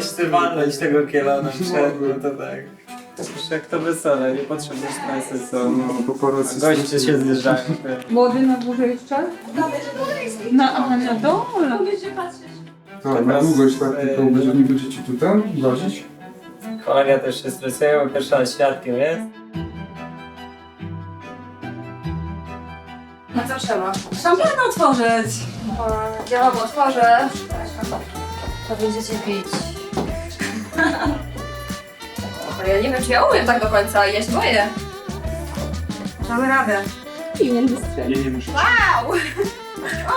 ty walnąć tego kielona przed, no to tak. Przecież jak to wesele, nie potrzebujesz stresy, co no, No, paparazzi goście się zjeżdżają. Młody na górze jeszcze? Na, aha, na dole. Tak, na długość tak, tylko będzie, nie będziecie tu tam łazić. Kolega też się stresuje, bo pierwszy raz świadkiem jest. A co trzeba? Szampan otworzyć. Ja wam otworzę. To będziecie pić. Ale ja nie wiem, czy ja umiem tak do końca, ja się boję. Damy radę. Wystrzelić. Nie, nie muszę. Wow!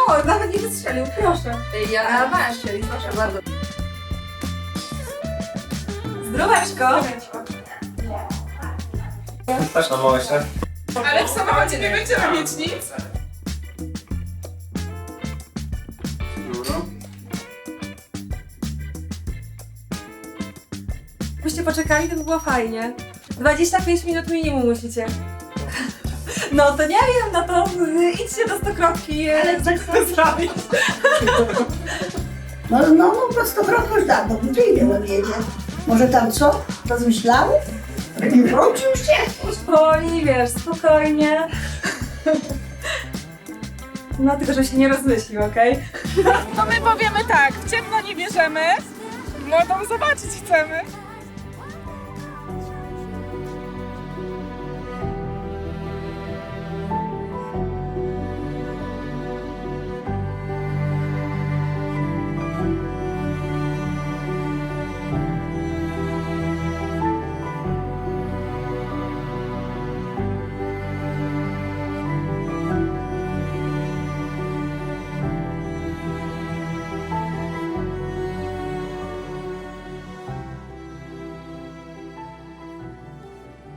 O, nawet nie wystrzelił, proszę. Ja masz strzelić, proszę bardzo. Zdróweczko. Też na moście. Ale w samochodzie nie będziemy mieć nic. Byście poczekali, to by było fajnie. 25 minut minimum musicie. No to nie wiem, no to y, idźcie do stokrotki. Ale zrobić. No, no, no prostokrotnie już dawno, gdzie nie wiem, jedzie. Może tam co? Rozmyślały? Nie wrócił się? Powoli, wiesz, spokojnie. No tylko, że się nie rozmyślił, okej? To my powiemy tak, w ciemno nie bierzemy, młodą zobaczyć chcemy.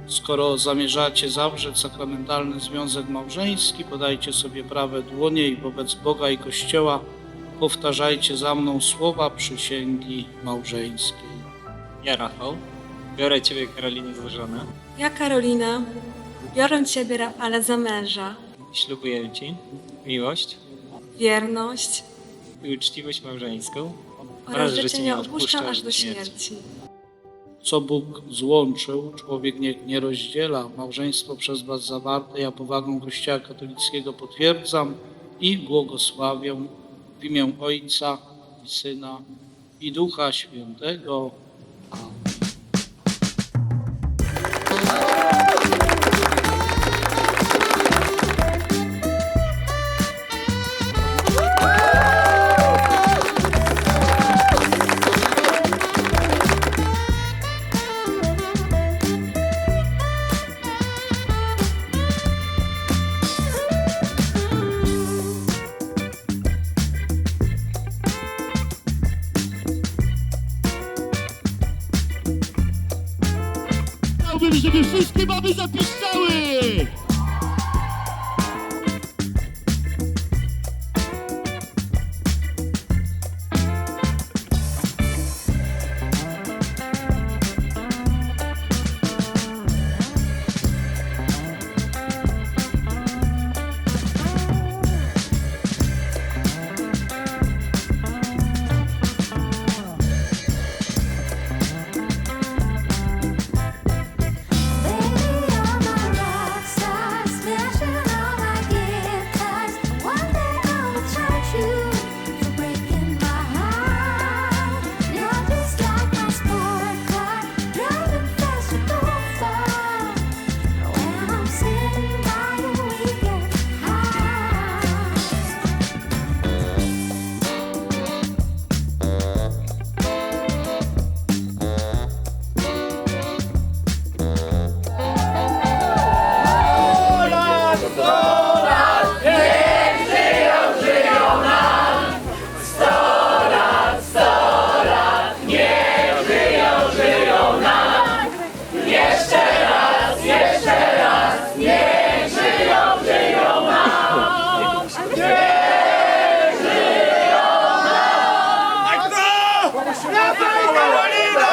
Skoro zamierzacie zawrzeć sakramentalny związek małżeński, podajcie sobie prawe dłonie i wobec Boga i Kościoła powtarzajcie za mną słowa przysięgi małżeńskiej. Ja, Rafał, biorę Ciebie, Karolinie, za żonę. Ja, Karolina, biorę Ciebie, Rafale, za męża, ślubuję Ci miłość wierność i uczciwość małżeńską oraz że Cię nie odpuszczam aż do śmierci. Co Bóg złączył, człowiek nie, nie rozdziela. Małżeństwo przez Was zawarte ja powagą Kościoła katolickiego potwierdzam i błogosławię w imię Ojca i Syna i Ducha Świętego. Amen. Żeby wszystkie baby zapiszczały! Правда і Кароліна!